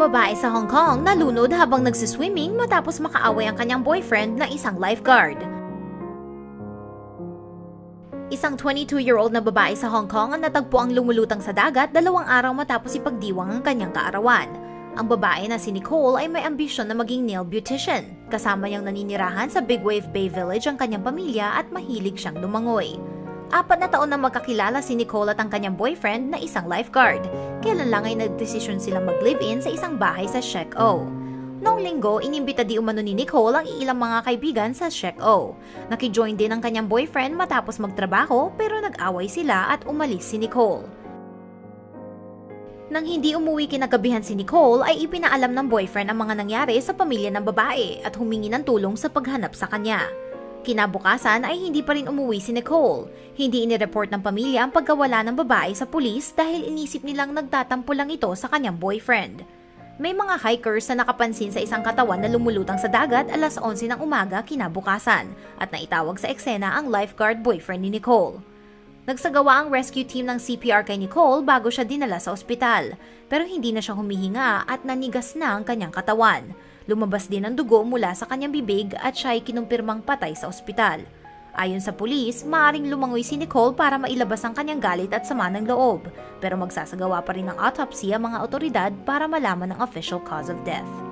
Babae sa Hong Kong nalunod habang nagsiswimming matapos makaaway ang kanyang boyfriend na isang lifeguard. Isang 22-year-old na babae sa Hong Kong ang natagpo ang lumulutang sa dagat dalawang araw matapos ipagdiwang ang kanyang kaarawan. Ang babae na si Nicole ay may ambisyon na maging nail beautician. Kasama niyang naninirahan sa Big Wave Bay Village ang kanyang pamilya at mahilig siyang lumangoy. Apat na taon na magkakilala si Nicole at ang kanyang boyfriend na isang lifeguard. Kailan lang ay nagdesisyon silang mag-live-in sa isang bahay sa Shek O. Noong linggo, inimbita di umano ni Nicole ang ilang mga kaibigan sa Shek O. Nakijoin din ang kanyang boyfriend matapos magtrabaho pero nag-away sila at umalis si Nicole. Nang hindi umuwi kinagabihan si Nicole ay ipinaalam ng boyfriend ang mga nangyari sa pamilya ng babae at humingi ng tulong sa paghanap sa kanya. Kinabukasan ay hindi pa rin umuwi si Nicole. Hindi inireport ng pamilya ang pagkawala ng babae sa pulis dahil inisip nilang nagtatampo lang ito sa kanyang boyfriend. May mga hikers na nakapansin sa isang katawan na lumulutang sa dagat alas 11 ng umaga kinabukasan at naitawag sa eksena ang lifeguard boyfriend ni Nicole. Nagsagawa ang rescue team ng CPR kay Nicole bago siya dinala sa ospital pero hindi na siya humihinga at nanigas na ang kanyang katawan. Lumabas din ang dugo mula sa kanyang bibig at siya ay kinumpirmang patay sa ospital. Ayon sa pulis, maaring lumangoy si Nicole para mailabas ang kanyang galit at sama ng loob, pero magsasagawa pa rin ng autopsy ang mga otoridad para malaman ang official cause of death.